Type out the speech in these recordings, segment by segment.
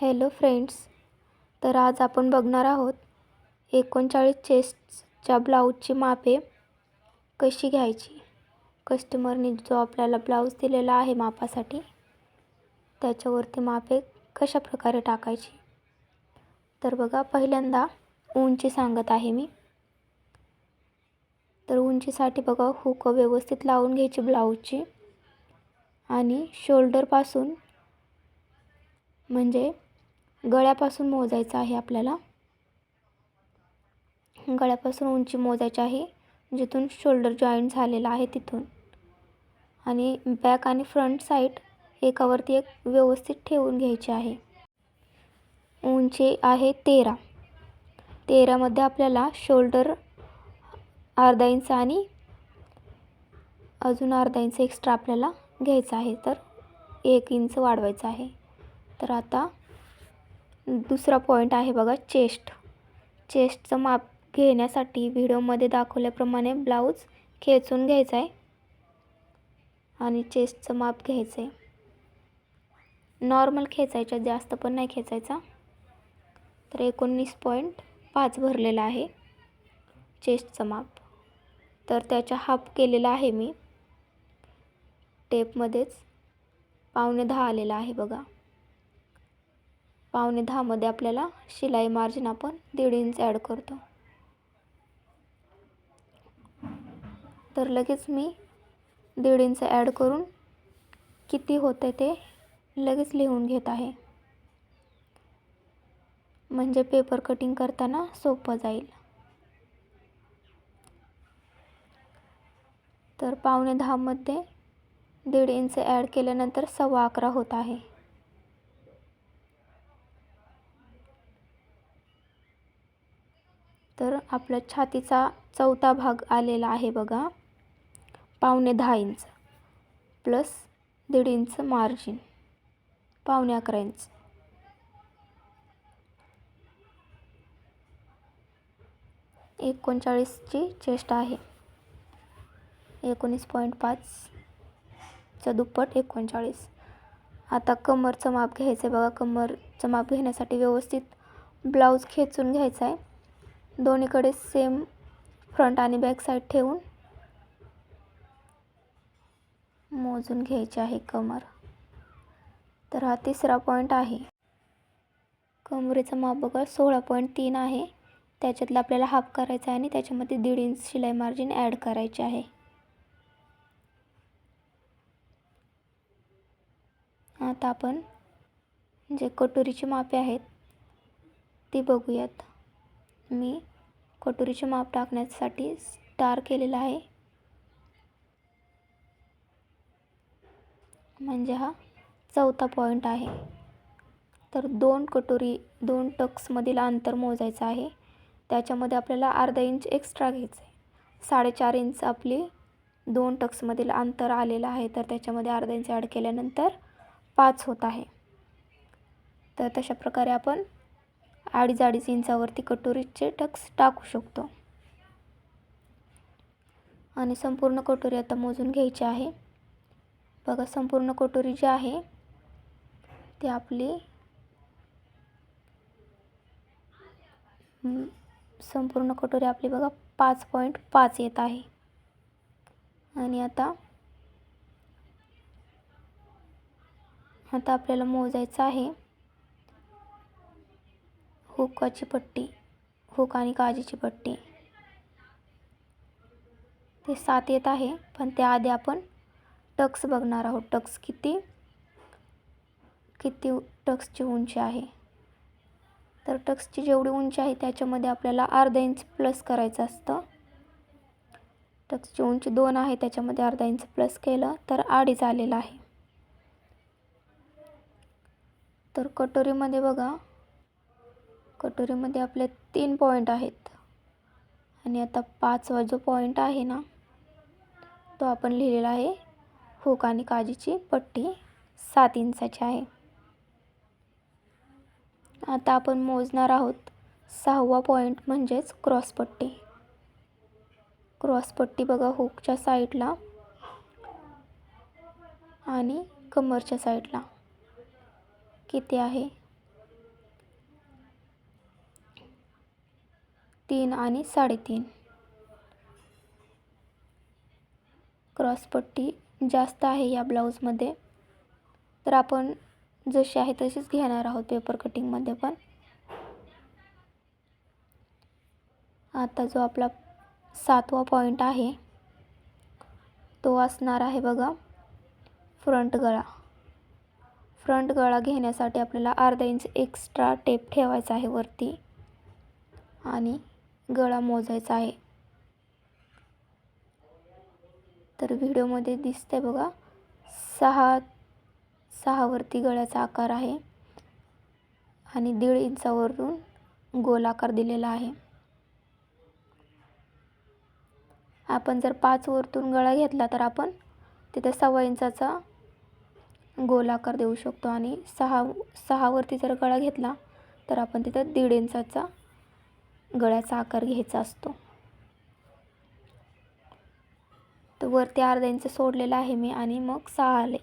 Hello friends तर आज आपण बघणार आहोत एकोणचाळीस चेस्टच्या ब्लाऊजची मापे कशी घ्यायची. कस्टमरने जो आपल्याला ब्लाऊज दिलेला आहे मापासाठी त्याच्यावरती मापे कशा प्रकारे टाकायची. तर बघा पहिल्यांदा उंची सांगत आहे मी. तर उंचीसाठी बघा हुक व्यवस्थित लावून घ्यायची ब्लाऊजची. आणि शोल्डरपासून म्हणजे गळ्यापासून मोजायचं आहे आपल्याला. गळ्यापासून उंची मोजायची आहे जिथून शोल्डर जॉईंट झालेला आहे तिथून. आणि बॅक आणि फ्रंट साईड एकावरती एक व्यवस्थित ठेवून घ्यायची आहे. उंची आहे तेरा. तेरामध्ये आपल्याला शोल्डर अर्धा इंच आणि अजून अर्धा इंच एक्स्ट्रा आपल्याला घ्यायचं आहे तर एक इंच वाढवायचं आहे. तर आता दुसरा पॉईंट आहे बघा चेस्ट चेस्टचं माप घेण्यासाठी व्हिडिओमध्ये दाखवल्याप्रमाणे ब्लाऊज खेचून घ्यायचा आहे आणि चेस्टचं माप घ्यायचं आहे नॉर्मल खेचायच्या जास्त पण नाही खेचायचा. तर एकोणीस पॉईंट पाच भरलेला आहे चेस्टचं माप. तर त्याच्या हाफ केलेला आहे मी. टेपमध्येच पावणे दहा आलेला आहे बघा. पावणे दहामध्ये आपल्याला शिलाई मार्जिन आपण दीड इंच ॲड करतो. तर लगेच मी दीड इंच ॲड करून किती होते ते लगेच लिहून घेत आहे. म्हणजे पेपर कटिंग करताना सोपं जाईल. तर पावणे दहामध्ये दीड इंच ॲड केल्यानंतर सव्वा अकरा होत आहे. तर आपला छातीचा चौथा भाग आलेला आहे बघा. पावणे दहा इंच प्लस दीड इंच मार्जिन. पावणे अकरा इंच. एकोणचाळीसची चेस्ट आहे. एकोणीस पॉईंट पाचचं दुप्पट एकोणचाळीस. आता कमरचं माप घ्यायचं आहे बघा. कमरचं माप घेण्यासाठी व्यवस्थित ब्लाऊज खेचून घ्यायचा आहे दोन्हीकडे सेम फ्रंट आणि बॅक साईड ठेवून मोजून घ्यायची आहे कमर. तर हा तिसरा पॉईंट आहे. कमरेचं माप बघा सोळा पॉईंट तीन आहे. त्याच्यातलं आपल्याला हाफ करायचं आहे आणि त्याच्यामध्ये दीड इंच शिलाई मार्जिन ॲड करायची आहे. आता आपण जे कटोरीची मापे आहेत ती बघूयात. मी कटोरीचे माप टाकण्यासाठी स्टार केलेला आहे. म्हणजे हा चौथा पॉईंट आहे. तर दोन कटोरी दोन टक्समधील अंतर मोजायचं आहे. त्याच्यामध्ये आपल्याला अर्धा इंच एक्स्ट्रा घ्यायचं आहे साडेचार इंच आपली दोन टक्समधील अंतर आलेलं आहे. तर त्याच्यामध्ये अर्धा इंच ॲड केल्यानंतर पाच होत आहे. तर तशा प्रकारे आपण अडीच अडीच इंचावरती कटोरीचे टक्स टाकू शकतो. आणि संपूर्ण कटोरी आता मोजून घ्यायची आहे. बघा संपूर्ण कटोरी जी आहे ती आपली संपूर्ण कटोरी आपली बघा पाच पॉईंट पाच येत आहे. आणि आता आता आपल्याला मोजायचं आहे. हुकाची पट्टी हुक आणि काजीची पट्टी. ते सात येत आहे पण त्याआधी आपण टक्स बघणार आहोत. टक्स किती किती टक्सची उंची आहे? तर टक्सची जेवढी उंची आहे त्याच्यामध्ये आपल्याला अर्धा इंच प्लस करायचं असतं. टक्सची उंची दोन आहे त्याच्यामध्ये अर्धा इंच प्लस केलं तर अडीच आलेलं आहे. तर कटोरीमध्ये बघा कटोरीमध्ये आपले तीन पॉईंट आहेत. आणि आता पाचवा जो पॉईंट आहे ना तो आपण लिहिलेला आहे. हुक आणि काजीची पट्टी सात इंचाची आहे. आता आपण मोजणार आहोत सहावा पॉईंट म्हणजेच क्रॉसपट्टी क्रॉसपट्टी बघा हुकच्या साईडला आणि कमरच्या साईडला किती आहे? तीन आणि साडेतीन. क्रॉसपट्टी जास्त आहे या ब्लाऊजमध्ये. तर आपण जशी आहे तशीच घेणार आहोत पेपर कटिंगमध्ये पण. आता जो आपला सातवा पॉईंट आहे तो असणार आहे बघा फ्रंट गळा. फ्रंट गळा घेण्यासाठी आपल्याला अर्धा इंच एक्स्ट्रा टेप ठेवायचा आहे वरती. आणि गळा मोजायचा आहे. तर व्हिडिओमध्ये दिसते बघा सहा सहावरती गळ्याचा आकार आहे आणि दीड इंचावरून गोल आकार दिलेला आहे. आपण जर पाच वरतून गळा घेतला तर आपण तिथे सव्वा इंचाचा गोल आकार देऊ शकतो आणि सहा सहावरती जर गळा घेतला तर आपण तिथं दीड इंचाचा गळ्याचा आकार घ्यायचा असतो. तर वरती अर्धा इंच सोडलेला आहे मी आणि मग सहा आले.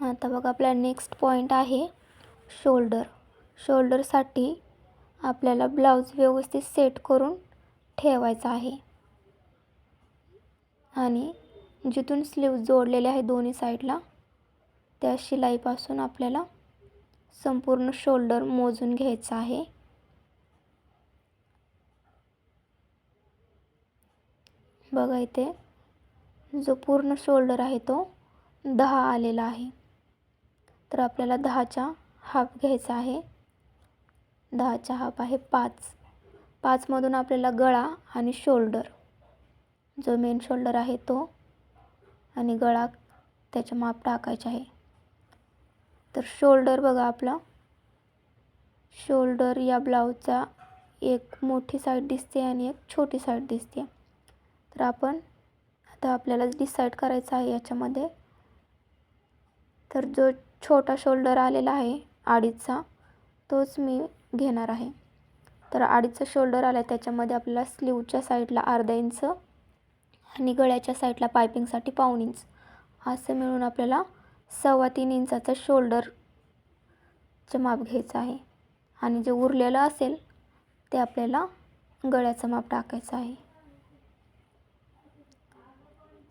आता बघा आपला नेक्स्ट पॉईंट आहे शोल्डर शोल्डरसाठी आपल्याला ब्लाऊज व्यवस्थित सेट करून ठेवायचा आहे. आणि जिथून स्लीव जोडलेले आहे दोन्ही साईडला त्या शिलाईपासून आपल्याला संपूर्ण शोल्डर मोजून घ्यायचा आहे. बघा इथे जो पूर्ण शोल्डर आहे तो दहा आलेला आहे. तर आपल्याला दहाच्या हाफ घ्यायचा आहे. दहाच्या हाफ आहे पाच. पाचमधून आपल्याला गळा आणि शोल्डर. जो मेन शोल्डर आहे तो आणि गळा त्याच्या माप टाकायचे आहे. तर शोल्डर बघा आपला. शोल्डर या ब्लाऊजचा एक मोठी साईड दिसते आणि एक छोटी साईड दिसते. तर आपण आता आपल्याला डिसाईड करायचं आहे याच्यामध्ये. तर जो छोटा शोल्डर आलेला आहे अडीचचा तोच मी घेणार आहे. तर आडीचा शोल्डर आला आहे त्याच्यामध्ये आपल्याला स्लीवच्या साईडला अर्धा इंच आणि गळ्याच्या साईडला पायपिंगसाठी पाऊण इंच असं मिळून आपल्याला सव्वा तीन इंचाचा शोल्डरचं माप घ्यायचं आहे. आणि जे उरलेलं असेल ते आपल्याला गळ्याचं माप टाकायचं आहे.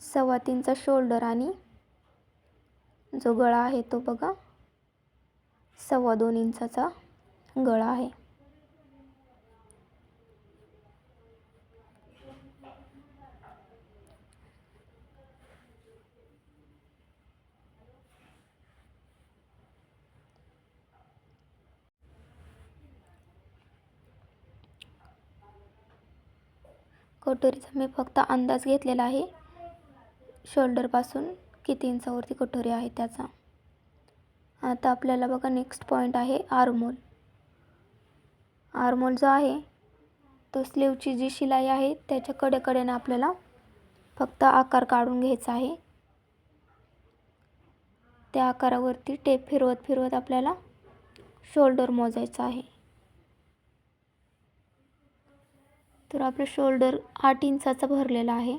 सव्वा तीनचा शोल्डर आणि जो गळा आहे तो बघा सव्वा दोन इंचाचा गळा आहे. कटोरीचा मी फक्त अंदाज घेतलेला आहे. शोल्डरपासून किती इंचावरती कटोरी आहे त्याचा. आता आपल्याला बघा नेक्स्ट पॉईंट आहे आर्मोल आर्मोल जो आहे तो स्लीवची जी शिलाई आहे त्याच्या कडेकडेनं आपल्याला फक्त आकार काढून घ्यायचा आहे. त्या आकारावरती टेप फिरवत फिरवत आपल्याला शोल्डर मोजायचं आहे. तर आपलं शोल्डर आठ इंचाचा भरलेला आहे.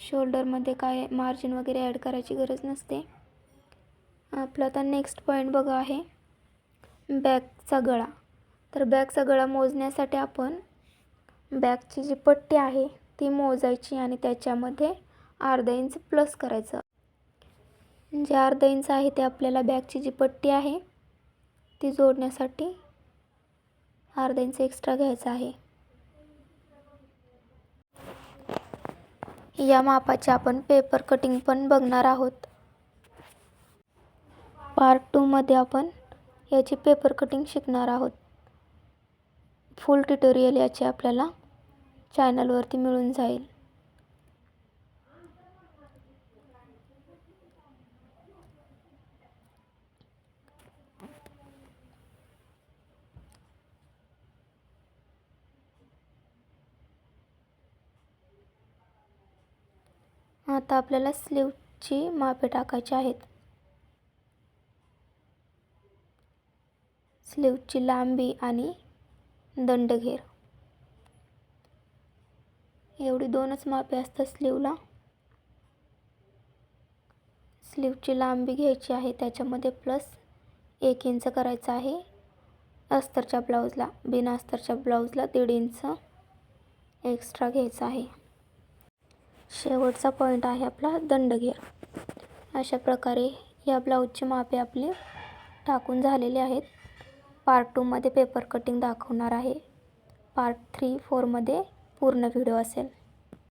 शोल्डरमध्ये काय मार्जिन वगैरे ॲड करायची गरज नसते. आपला आता नेक्स्ट पॉईंट बघा आहे बॅकचा गळा. तर बॅकचा गळा मोजण्यासाठी आपण बॅकची जी पट्टी आहे ती मोजायची आणि त्याच्यामध्ये अर्धा इंच प्लस करायचं. जे अर्धा इंच आहे ते आपल्याला बॅकची जी पट्टी आहे ती जोडण्यासाठी अर्धा इंच एक्स्ट्रा घ्यायचा आहे. या मापाचे आपण पेपर कटिंग पण बघणार आहोत. पार्ट टूमध्ये आपण याची पेपर कटिंग शिकणार आहोत. फुल ट्युटोरियल याचे आपल्याला चॅनलवरती मिळून जाईल. आता आपल्याला स्लीवची मापे टाकायची आहेत. स्लीवची लांबी आणि दंडघेर. एवढी दोनच मापे असतात स्लीवला. स्लीवची लांबी घ्यायची आहे त्याच्यामध्ये प्लस एक इंच करायचं आहे. अस्तरच्या ब्लाऊजला बिना अस्तरच्या ब्लाऊजला दीड इंच एक्स्ट्रा घ्यायचं आहे. शेवटचा पॉईंट आहे आपला दंडघेर अशा प्रकारे या ब्लाऊजची मापे आपली टाकून झालेले आहेत. पार्ट टूमध्ये पेपर कटिंग दाखवणार आहे. पार्ट थ्री फोरमध्ये पूर्ण व्हिडिओ असेल.